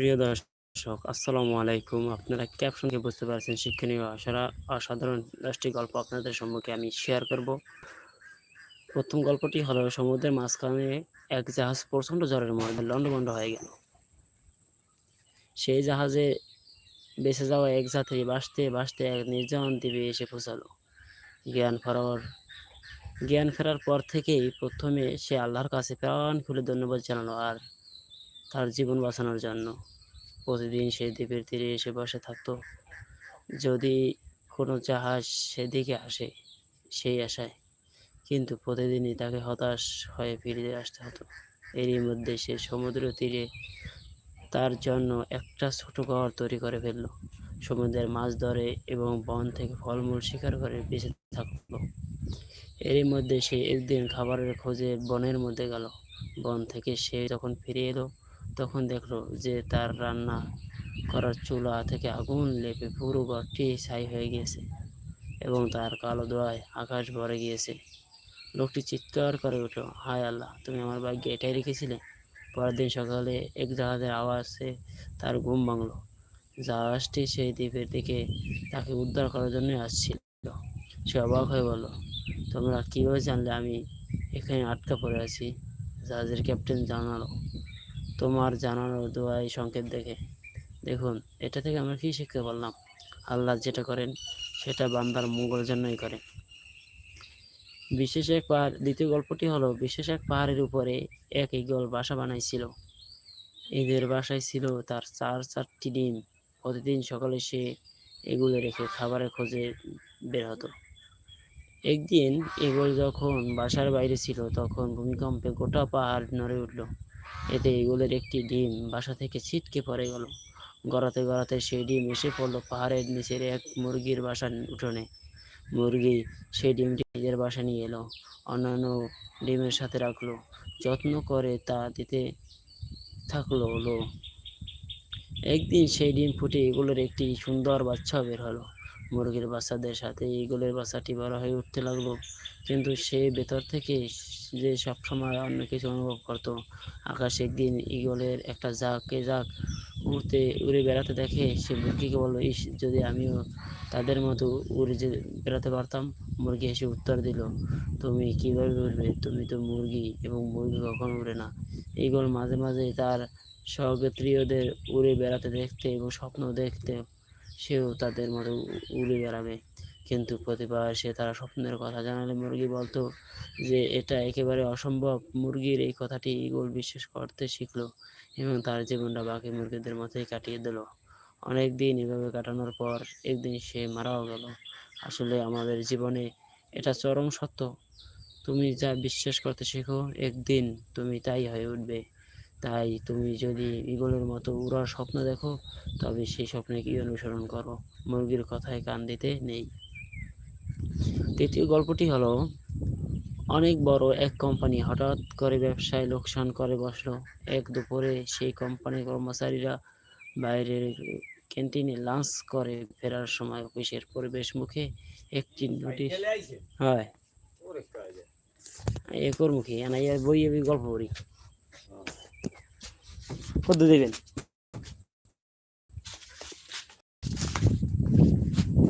প্রিয় দর্শক, আসসালামু আলাইকুম। আপনারা ক্যাপশনকে বুঝতে পারছেন শিক্ষণীয় আসারা অসাধারণ দশটি গল্প আপনাদের সম্মুখে আমি শেয়ার করব। প্রথম গল্পটি হলো সমুদ্রের মাঝখানে এক জাহাজ প্রচণ্ড জ্বরের মধ্যে লন্ডভন্ড হয়ে গেল। সেই জাহাজে বেঁচে যাওয়া এক যাত্রী বাঁচতে বাসতে এক নির্জন দ্বীপে এসে পৌঁছালো। জ্ঞান ফেরার জ্ঞান ফেরার পর থেকেই প্রথমে সে আল্লাহর কাছে প্রাণ খুলে ধন্যবাদ জানালো, আর তার জীবন বাঁচানোর জন্য। প্রতিদিন সে দ্বীপের তীরে এসে বসে থাকতো। যদি কোনো জাহাজ সেদিকে আসে, সেই আশায়। কিন্তু প্রতিদিনই তাকে হতাশ হয়ে ফিরে আসতে হতো। এরই মধ্যে সে সমুদ্র তীরে তার জন্য একটা ছোট ঘর তৈরি করে ফেলল। সমুদ্রের মাছ ধরে এবং বন থেকে ফলমূল শিকার করে বেঁচে থাকল। এরই মধ্যে সে একদিন খাবারের খোঁজে বনের মধ্যে গেল। বন থেকে সে যখন ফিরে এলো তখন দেখল যে তার রান্না করার চুলা থেকে আগুন লেপে পুরো ঘরটি ছাই হয়ে গিয়েছে এবং তার কালো দোয়ায় আকাশ ভরে গিয়েছে। লোকটি চিৎকার করে উঠল, হায় আল্লাহ, তুমি আমার ভাগ্যে এটাই রেখেছিলে? পরের দিন সকালে এক জাহাজের আওয়াজে তার ঘুম ভাঙলো। জাহাজটি সেই দ্বীপের দিকে তাকে উদ্ধার করার জন্য আসছিল। সে অবাক হয়ে বলল, তোমরা কীভাবে জানলে আমি এখানে আটকা পড়ে আছি? জাহাজের ক্যাপ্টেন জানালো তোমার জানানো দোয়াই সংকেত দেখে। দেখুন, এটা থেকে আমরা কী শিখতে পারলাম? আল্লাহ যেটা করেন, সেটা বান্দার মঙ্গলের জন্যই করেন। বিশেষ এক পাহাড়, দ্বিতীয় গল্পটি হলো, বিশেষ এক পাহাড়ের উপরে এক ইগল বাসা বানাইছিল। এদের বাসায় ছিল তার চার চারটি ডিম। প্রতিদিন সকালে সে এগুলো রেখে খাবারের খোঁজে বের হতো। একদিন এগুলো যখন বাসার বাইরে ছিল, তখন ভূমিকম্পে গোটা পাহাড় নড়ে উঠল। এতে এগুলোর একটি ডিম বাসা থেকে ছিটকে পড়ে গেল। গড়াতে গড়াতে সেই ডিম এসে পড়ল পাহাড়ের নিচের এক মুরগির বাসার উঠোনে। মুরগি সেই ডিমটি নিজের বাসা নিয়ে এলো, অন্যান্য ডিমের সাথে রাখল, যত্ন করে তা দিতে থাকল হলো। একদিন সেই ডিম ফুটে এগুলোর একটি সুন্দর বাচ্চা বের হলো। মুরগির বাচ্চাদের সাথে এগুলোর বাচ্চাটি বড় হয়ে উঠতে লাগল, কিন্তু সে ভেতর থেকে যে সবসময় অন্য কিছু অনুভব করতো। আকাশ একদিন ইগলের একটা জাকে জাক উড়তে, উড়ে বেড়াতে দেখে সে মুরগিকে বলল, ইস, যদি আমিও তাদের মতো উড়ে যে বেড়াতে পারতাম, মুরগি এসে উত্তর দিল, তুমি কীভাবে উড়বে? তুমি তো মুরগি এবং মুরগি কখনো উড়ে না। ইগল মাঝে মাঝে তার সহযাত্রীয়দের উড়ে বেড়াতে দেখতে এবং স্বপ্ন দেখতে সেও তাদের মতো উড়ে বেড়াবে। কিন্তু প্রতিবার সে তারা স্বপ্নের কথা জানালে মুরগি বলতো যে, এটা একেবারে অসম্ভব। মুরগির এই কথাটি ইগল বিশ্বাস করতে শিখলো এবং তার জীবনটা বাকি মুরগিদের মতোই কাটিয়ে দিল। অনেক দিন এভাবে কাটানোর পর একদিন সে মারাও গেল। আসলে আমাদের জীবনে এটা চরম সত্য। তুমি যা বিশ্বাস করতে শেখো, একদিন তুমি তাই হয়ে উঠবে। তাই তুমি যদি ইগলের মতো উড়ার স্বপ্ন দেখো, তবে সেই স্বপ্নে কি অনুসরণ করো। মুরগির কথায় কান দিতে নেই। তৃতীয় গল্পটি হলো, অনেক বড় এক কোম্পানি হঠাৎ করে ব্যবসায় লোকসান করে বসল। এক দুপুরে সেই কোম্পানির কর্মচারীরা বাইরের ক্যান্টিনে লাঞ্চ করে ফেরার সময় অফিসের পরিবেশ মুখে একটি নোটিশ হয়। একর মুখে বই গল্প করি কত দেবেন?